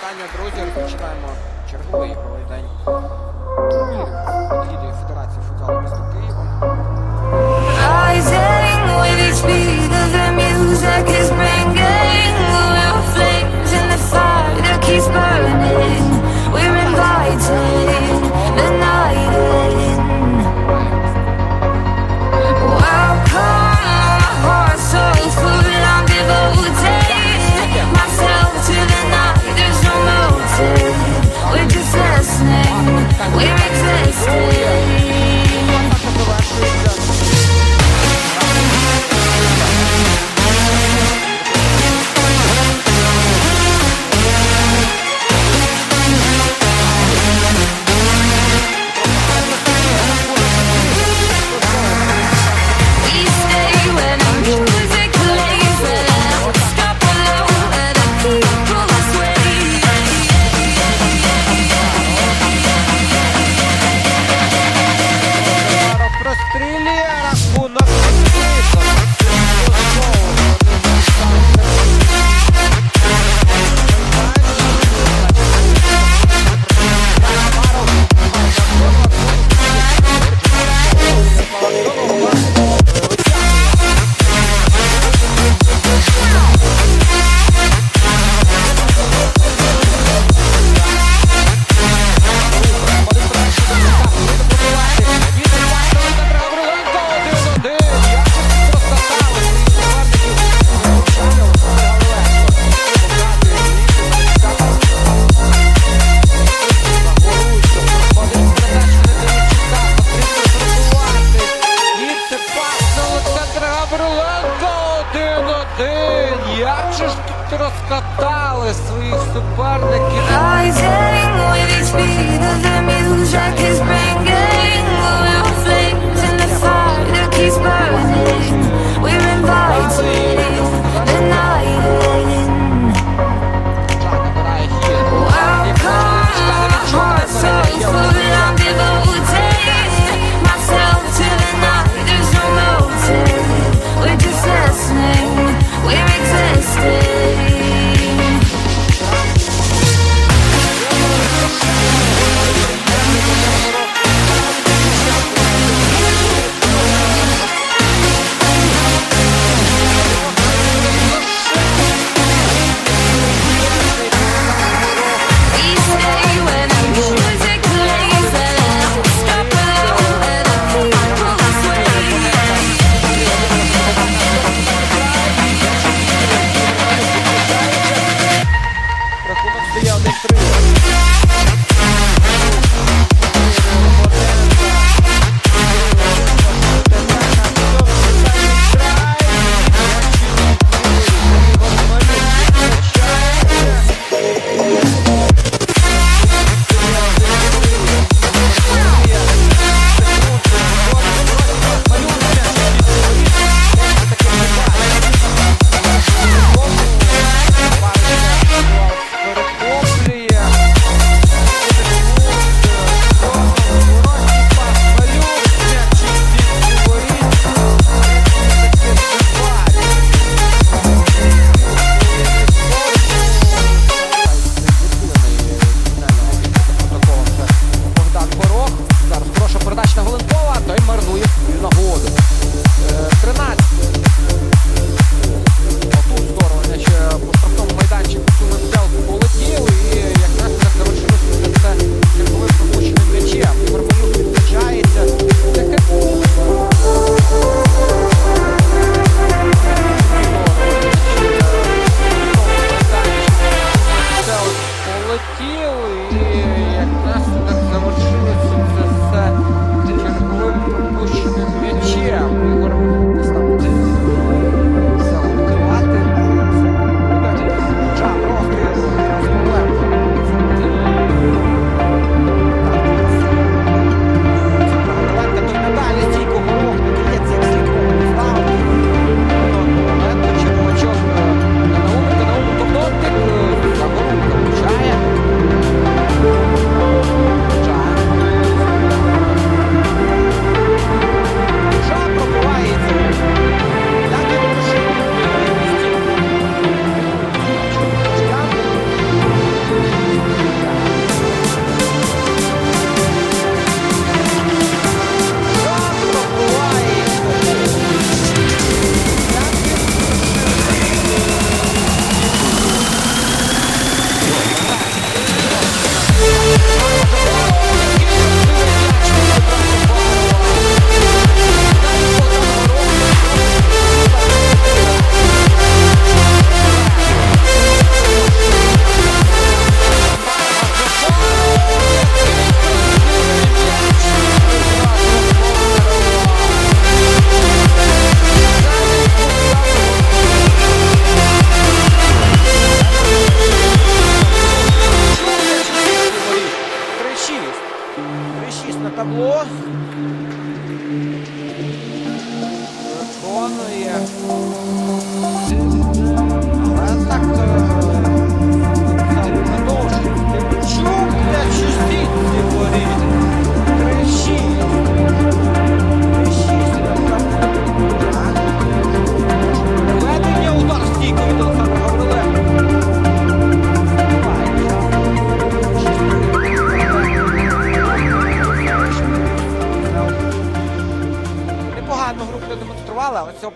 Вітання, друзі, розпочинаємо черговий день турнірів від Федерації розкатали своїх суперників. We're invited. Under Three. aqui, Непогану гру продемонстрували, але цього